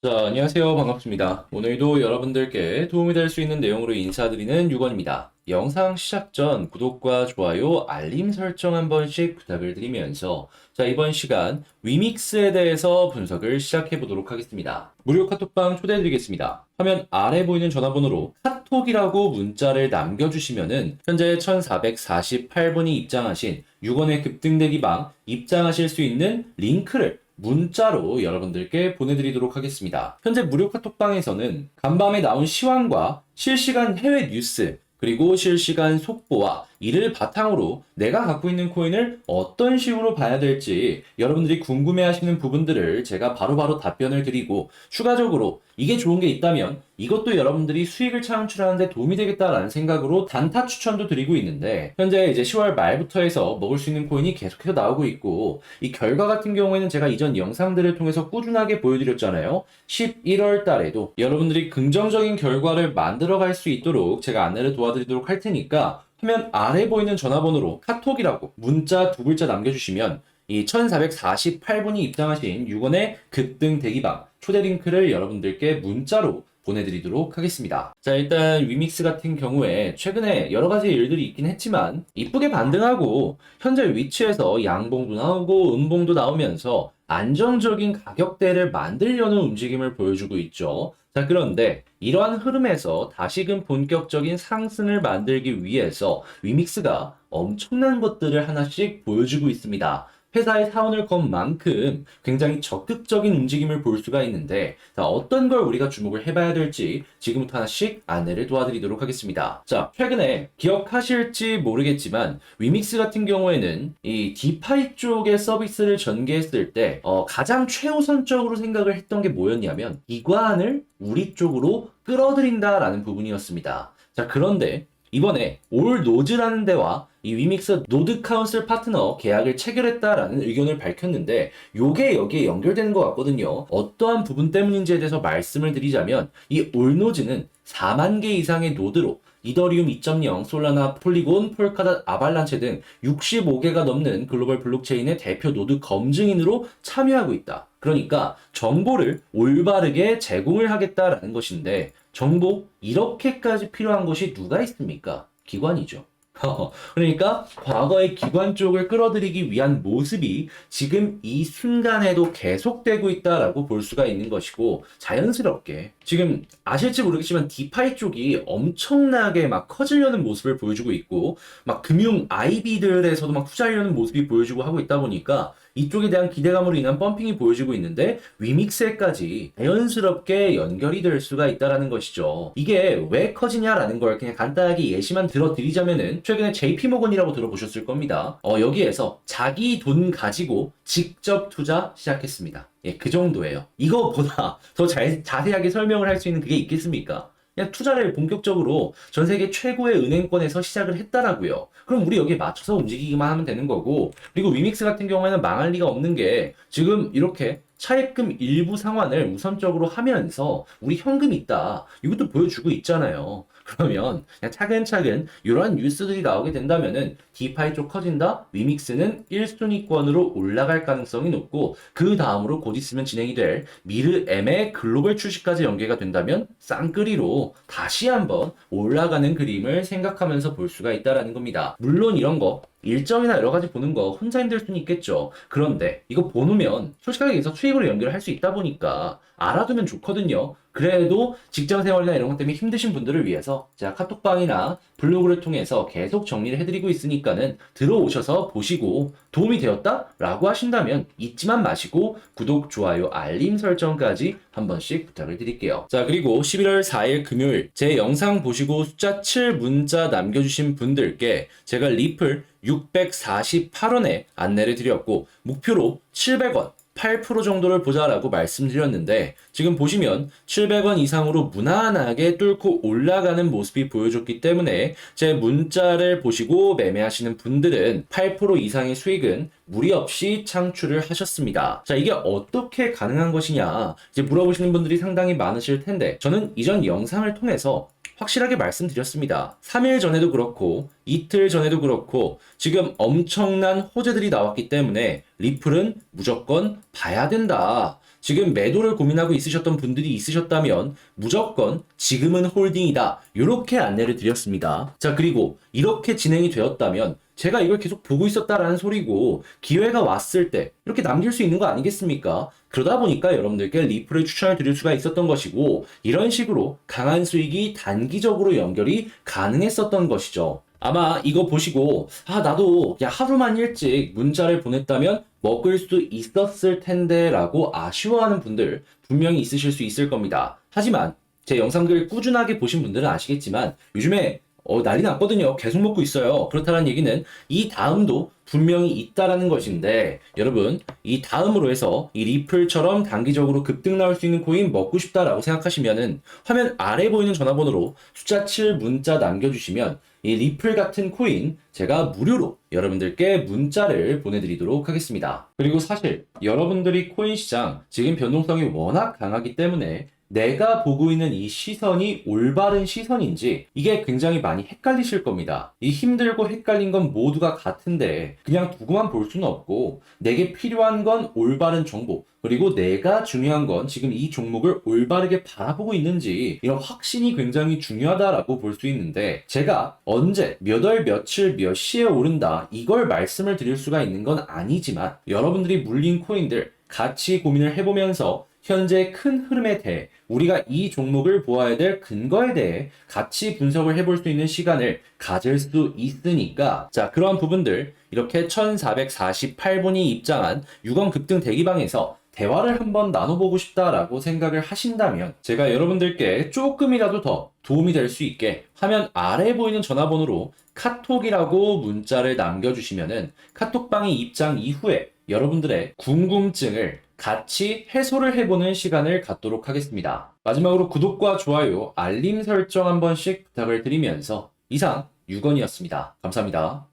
자, 안녕하세요. 반갑습니다. 오늘도 여러분들께 도움이 될 수 있는 내용으로 인사드리는 유건입니다. 영상 시작 전 구독과 좋아요, 알림 설정 한 번씩 부탁을 드리면서 자, 이번 시간 위믹스에 대해서 분석을 시작해 보도록 하겠습니다. 무료 카톡방 초대해 드리겠습니다. 화면 아래 보이는 전화번호로 카톡이라고 문자를 남겨주시면은 현재 1448분이 입장하신 6원의 급등대기 방 입장하실 수 있는 링크를 문자로 여러분들께 보내드리도록 하겠습니다. 현재 무료 카톡방에서는 간밤에 나온 시황과 실시간 해외 뉴스, 그리고 실시간 속보와 이를 바탕으로 내가 갖고 있는 코인을 어떤 식으로 봐야 될지 여러분들이 궁금해 하시는 부분들을 제가 바로 바로 답변을 드리고 추가적으로 이게 좋은 게 있다면 이것도 여러분들이 수익을 창출하는데 도움이 되겠다라는 생각으로 단타 추천도 드리고 있는데 현재 이제 10월 말부터 해서 먹을 수 있는 코인이 계속해서 나오고 있고 이 결과 같은 경우에는 제가 이전 영상들을 통해서 꾸준하게 보여드렸잖아요. 11월 달에도 여러분들이 긍정적인 결과를 만들어 갈 수 있도록 제가 안내를 도와 드리도록 할 테니까 화면 아래 보이는 전화번호로 카톡이라고 문자 두 글자 남겨주시면 이 1448분이 입장하신 6원의 급등 대기방 초대 링크를 여러분들께 문자로 보내드리도록 하겠습니다. 자, 일단 위믹스 같은 경우에 최근에 여러 가지 일들이 있긴 했지만 이쁘게 반등하고 현재 위치에서 양봉도 나오고 음봉도 나오면서 안정적인 가격대를 만들려는 움직임을 보여주고 있죠. 자, 그런데 이러한 흐름에서 다시금 본격적인 상승을 만들기 위해서 위믹스가 엄청난 것들을 하나씩 보여주고 있습니다. 회사의 사원을 건 만큼 굉장히 적극적인 움직임을 볼 수가 있는데 자, 어떤 걸 우리가 주목을 해봐야 될지 지금부터 하나씩 안내를 도와드리도록 하겠습니다. 자, 최근에 기억하실지 모르겠지만 위믹스 같은 경우에는 이 디파이 쪽의 서비스를 전개했을 때 어, 가장 최우선적으로 생각을 했던 게 뭐였냐면 이관을 우리 쪽으로 끌어들인다라는 부분이었습니다. 자, 그런데 이번에 올 노즈라는 데와 이 위믹스 노드 카운슬 파트너 계약을 체결했다라는 의견을 밝혔는데 요게 여기에 연결되는 것 같거든요. 어떠한 부분 때문인지에 대해서 말씀을 드리자면 이 올 노즈는 4만 개 이상의 노드로 이더리움 2.0, 솔라나, 폴리곤, 폴카닷, 아발란체 등 65개가 넘는 글로벌 블록체인의 대표 노드 검증인으로 참여하고 있다. 그러니까 정보를 올바르게 제공을 하겠다라는 것인데 정보 이렇게까지 필요한 것이 누가 있습니까? 기관이죠. 그러니까 과거의 기관 쪽을 끌어들이기 위한 모습이 지금 이 순간에도 계속되고 있다라고 볼 수가 있는 것이고 자연스럽게 지금 아실지 모르겠지만 디파이 쪽이 엄청나게 막 커지려는 모습을 보여주고 있고 막 금융 IB들에서도 막 투자하려는 모습이 보여주고 하고 있다 보니까 이쪽에 대한 기대감으로 인한 펌핑이 보여지고 있는데 위믹스에까지 자연스럽게 연결이 될 수가 있다라는 것이죠. 이게 왜 커지냐라는 걸 그냥 간단하게 예시만 들어드리자면은 최근에 JP 모건이라고 들어보셨을 겁니다. 어, 여기에서 자기 돈 가지고 직접 투자 시작했습니다. 예, 그 정도예요. 이거보다 더 자, 자세하게 설명을 할 수 있는 그게 있겠습니까? 그냥 투자를 본격적으로 전 세계 최고의 은행권에서 시작을 했다라고요. 그럼 우리 여기에 맞춰서 움직이기만 하면 되는 거고 그리고 위믹스 같은 경우에는 망할 리가 없는 게 지금 이렇게 차입금 일부 상환을 우선적으로 하면서 우리 현금 있다 이것도 보여주고 있잖아요. 그러면 그냥 차근차근 이러한 뉴스들이 나오게 된다면은 디파이 쪽 커진다, 위믹스는 1순위권으로 올라갈 가능성이 높고 그 다음으로 곧 있으면 진행이 될 미르 M의 글로벌 출시까지 연계가 된다면 쌍끌이로 다시 한번 올라가는 그림을 생각하면서 볼 수가 있다라는 겁니다. 물론 이런 거 일정이나 여러 가지 보는 거 혼자 힘들 수는 있겠죠. 그런데 이거 보면 솔직하게 얘기해서 수익으로 연결할 수 있다 보니까 알아두면 좋거든요. 그래도 직장 생활이나 이런 것 때문에 힘드신 분들을 위해서 제가 카톡방이나 블로그를 통해서 계속 정리를 해드리고 있으니까는 들어오셔서 보시고 도움이 되었다? 라고 하신다면 잊지만 마시고 구독, 좋아요, 알림 설정까지 한 번씩 부탁을 드릴게요. 자, 그리고 11월 4일 금요일 제 영상 보시고 숫자 7 문자 남겨주신 분들께 제가 리플 648원에 안내를 드렸고 목표로 700원 8% 정도를 보자라고 말씀드렸는데 지금 보시면 700원 이상으로 무난하게 뚫고 올라가는 모습이 보여줬기 때문에 제 문자를 보시고 매매하시는 분들은 8% 이상의 수익은 무리 없이 창출을 하셨습니다. 자, 이게 어떻게 가능한 것이냐 이제 물어보시는 분들이 상당히 많으실 텐데 저는 이전 영상을 통해서 확실하게 말씀드렸습니다. 3일 전에도 그렇고 이틀 전에도 그렇고 지금 엄청난 호재들이 나왔기 때문에 리플은 무조건 봐야 된다. 지금 매도를 고민하고 있으셨던 분들이 있으셨다면 무조건 지금은 홀딩이다. 이렇게 안내를 드렸습니다. 자, 그리고 이렇게 진행이 되었다면 제가 이걸 계속 보고 있었다라는 소리고 기회가 왔을 때 이렇게 남길 수 있는 거 아니겠습니까? 그러다 보니까 여러분들께 리플을 추천을 드릴 수가 있었던 것이고 이런 식으로 강한 수익이 단기적으로 연결이 가능했었던 것이죠. 아마 이거 보시고 아 나도 야 하루만 일찍 문자를 보냈다면 먹을 수 있었을 텐데 라고 아쉬워하는 분들 분명히 있으실 수 있을 겁니다. 하지만 제 영상들 꾸준하게 보신 분들은 아시겠지만 요즘에 어, 난리 났거든요. 계속 먹고 있어요. 그렇다는 얘기는 이 다음도 분명히 있다라는 것인데 여러분 이 다음으로 해서 이 리플처럼 단기적으로 급등 나올 수 있는 코인 먹고 싶다라고 생각하시면은 화면 아래 보이는 전화번호로 숫자 7 문자 남겨주시면 이 리플 같은 코인 제가 무료로 여러분들께 문자를 보내드리도록 하겠습니다. 그리고 사실 여러분들이 코인 시장 지금 변동성이 워낙 강하기 때문에 내가 보고 있는 이 시선이 올바른 시선인지 이게 굉장히 많이 헷갈리실 겁니다. 이 힘들고 헷갈린 건 모두가 같은데 그냥 두고만 볼 수는 없고 내게 필요한 건 올바른 정보 그리고 내가 중요한 건 지금 이 종목을 올바르게 바라보고 있는지 이런 확신이 굉장히 중요하다라고 볼 수 있는데 제가 언제 몇 월 며칠 몇 시에 오른다 이걸 말씀을 드릴 수가 있는 건 아니지만 여러분들이 물린 코인들 같이 고민을 해보면서 현재 큰 흐름에 대해 우리가 이 종목을 보아야 될 근거에 대해 같이 분석을 해볼 수 있는 시간을 가질 수 있으니까. 자 그러한 부분들 이렇게 1448분이 입장한 6원 급등 대기방에서 대화를 한번 나눠보고 싶다라고 생각을 하신다면 제가 여러분들께 조금이라도 더 도움이 될 수 있게 화면 아래에 보이는 전화번호로 카톡이라고 문자를 남겨주시면은 카톡방이 입장 이후에 여러분들의 궁금증을 같이 해소를 해보는 시간을 갖도록 하겠습니다. 마지막으로 구독과 좋아요, 알림 설정 한 번씩 부탁을 드리면서 이상 6원이었습니다. 감사합니다.